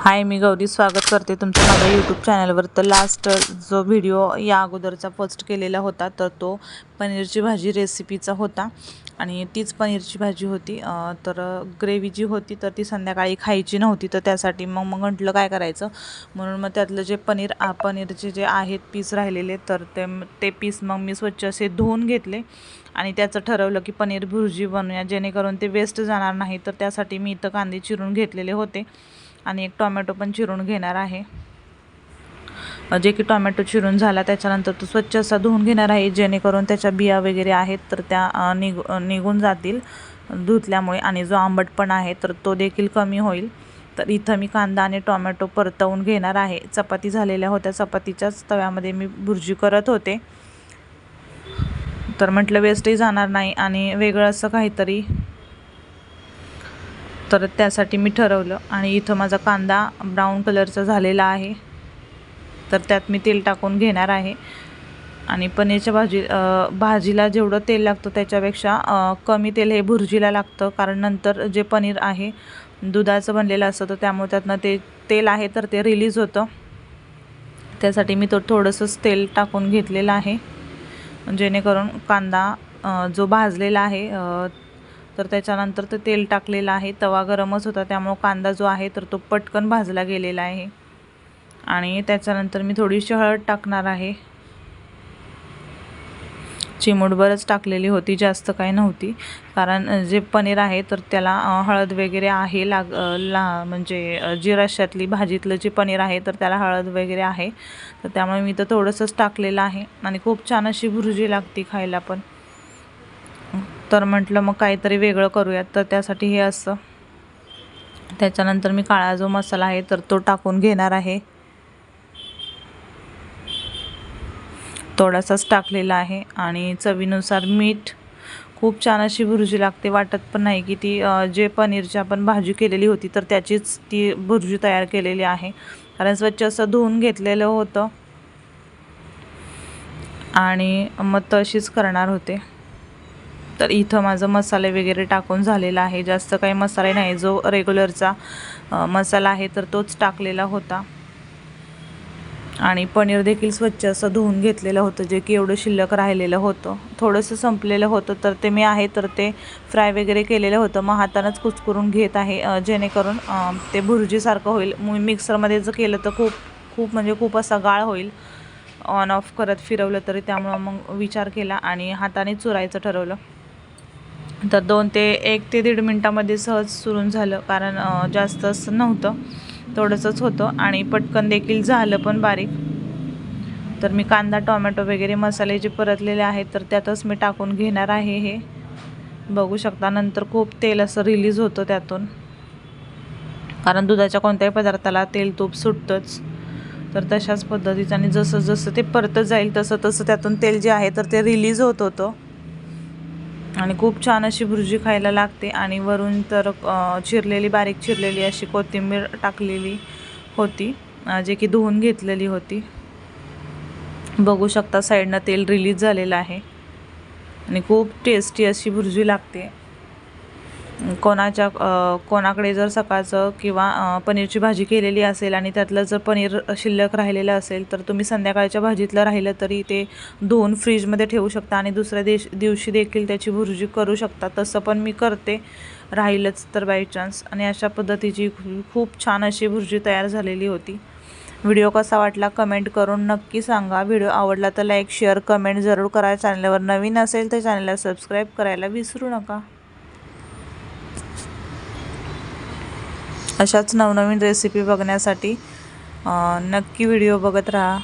हाय मी गौरी स्वागत करते तुमच्या माझ्या यूट्यूब चॅनलवर तर लास्ट जो व्हिडिओ या अगोदरचा पोस्ट केलेला होता तर तो पनीरची भाजी रेसिपीचा होता. आणि तीच पनीरची भाजी होती. तर ग्रेव्ही जी होती तर ती संध्याकाळी खायची नव्हती. तर त्यासाठी मग मग म्हटलं काय करायचं? म्हणून मग त्यातलं जे पनीर पनीरचे जे आहेत पीस राहिलेले तर ते ते पीस मग मी स्वच्छ असे धुवून घेतले. आणि त्याचं ठरवलं की पनीर भुर्जी बनवूया जेणेकरून ते वेस्ट जाणार नाही. तर त्यासाठी मी इथं कांदे चिरून घेतलेले होते. आणि एक टोमॅटो पण चिरून घेणार आहे. जे की टोमॅटो चिरून झाला त्याच्यानंतर तो स्वच्छ असा धुवून घेणार आहे जेणेकरून त्याच्या बिया वगैरे आहेत तर त्या निग निघून जातील. धुतल्यामुळे आणि जो आंबटपण आहे तर तो देखील कमी होईल. तर इथं मी कांदा आणि टोमॅटो परतवून घेणार आहे. चपाती झालेल्या होत्या चपातीच्याच तव्यामध्ये मी भुर्जी करत होते. तर म्हटलं वेस्टही जाणार नाही आणि वेगळं असं काहीतरी तर त्यासाठी मी ठरवलं आणि इथं माझा कांदा ब्राऊन कलरचा झालेला आहे. तर त्यात मी तेल टाकून घेणार आहे. आणि पनीरच्या भाजी भाजीला जेवढं तेल लागतं त्याच्यापेक्षा कमी तेल हे भुर्जीला लागतं. कारण नंतर जे पनीर आहे दुधाचं बनलेलं असतं तर त्यामुळे त्यातनं ते तेल आहे तर ते रिलीज होतं. त्यासाठी मी तो थोडंसंच तेल टाकून घेतलेलं आहे. जेणेकरून कांदा जो भाजलेला आहे तर त्याच्यानंतर ते तेल टाकलेलं आहे. तवा गरमच होता त्यामुळं कांदा जो आहे तर तो पटकन भाजला गेलेला आहे. आणि त्याच्यानंतर मी थोडीशी हळद टाकणार आहे. चिमूटभरच टाकलेली होती जास्त काही नव्हती. कारण जे पनीर आहे तर त्याला हळद वगैरे आहे लाग ला म्हणजे जिराशातली जी भाजीतलं जे पनीर आहे तर त्याला हळद वगैरे आहे. तर त्यामुळे मी तर थोडंसंच टाकलेलं आहे. आणि खूप छान अशी भुर्जी लागती खायला पण. तर म्हटलं मग काहीतरी वेगळं करूयात. तर त्यासाठी हे असं. त्याच्यानंतर मी काळा जो मसाला आहे तर तो टाकून घेणार आहे. थोडासाच टाकलेला आहे आणि चवीनुसार मीठ. खूप छान अशी भुर्जी लागते वाटत पण नाही की ती जे पनीरची आपण भाजी केलेली होती तर त्याचीच ती भुर्जी तयार केलेली आहे. कारण स्वच्छ असं धुवून घेतलेलं होतं. आणि मग तशीच करणार होते. तर इथं माझं मसाले वगैरे टाकून झालेला आहे. जास्त काही मसाले नाही. जो रेग्युलरचा मसाला आहे तर तोच टाकलेला होता. आणि पनीर देखील स्वच्छ असं धुवून घेतलेलं होतं जे की एवढं शिल्लक राहिलेलं होतं. थोडंसं संपलेलं होतं तर ते मी आहे तर ते फ्राय वगैरे केलेलं होतं. मग हातानंच कुचकरून घेत आहे जेणेकरून ते भुर्जीसारखं होईल. मी मिक्सरमध्ये जर केलं तर खूप खूप म्हणजे खूप असा गाळ होईल. ऑन ऑफ करत फिरवलं तरी त्यामुळं मग विचार केला आणि हाताने चुरायचं ठरवलं. तर दोन ते एक ते दीड मिनटामध्ये सहज सुरून झालं कारण जास्त असं नव्हतं. थोडंसंच होतं आणि पटकन देखील झालं पण बारीक. तर मी कांदा टोमॅटो वगैरे मसाले जे परतलेले आहेत तर त्यातच मी टाकून घेणार आहे हे. बघू शकता नंतर खूप तेल असं रिलीज होतं त्यातून. कारण दुधाच्या कोणत्याही पदार्थाला तेल तूप सुटतंच. तर तशाच पद्धतीचं आणि जसं जसं ते परतत जाईल तसं तसं त्यातून तेल जे आहे तर ते रिलीज होत होतं. आणि खूप छान अशी भुर्जी खायला लागते. आणि वरून तर चिरलेली बारीक चिरलेली अशी कोथिंबीर टाकलेली होती जे की धुवून घेतलेली होती. बघू शकता साईडनं तेल रिलीज झालेलं आहे. आणि खूप टेस्टी अशी भुर्जी लागते. कोणाच्या कोणाकडे जर सकाळचं किंवा पनीरची भाजी केलेली असेल आणि त्यातलं जर पनीर शिल्लक राहिलेलं असेल तर तुम्ही संध्याकाळच्या भाजीतलं राहिलं तरी ते धुवून फ्रीजमध्ये ठेवू शकता आणि दुसऱ्या देश दिवशी देखील त्याची भुर्जी करू शकता. तसं पण मी करते राहिलंच तर बाय चान्स आणि अशा पद्धतीची खूप छान अशी भुर्जी तयार झालेली होती. व्हिडिओ कसा वाटला कमेंट करून नक्की सांगा. व्हिडिओ आवडला तर लाईक शेअर कमेंट जरूर करा. चॅनलवर नवीन असेल तर चॅनलला सबस्क्राईब करायला विसरू नका. अशाच नवनवीन रेसिपी बघण्यासाठी नक्की व्हिडिओ बघत राहा.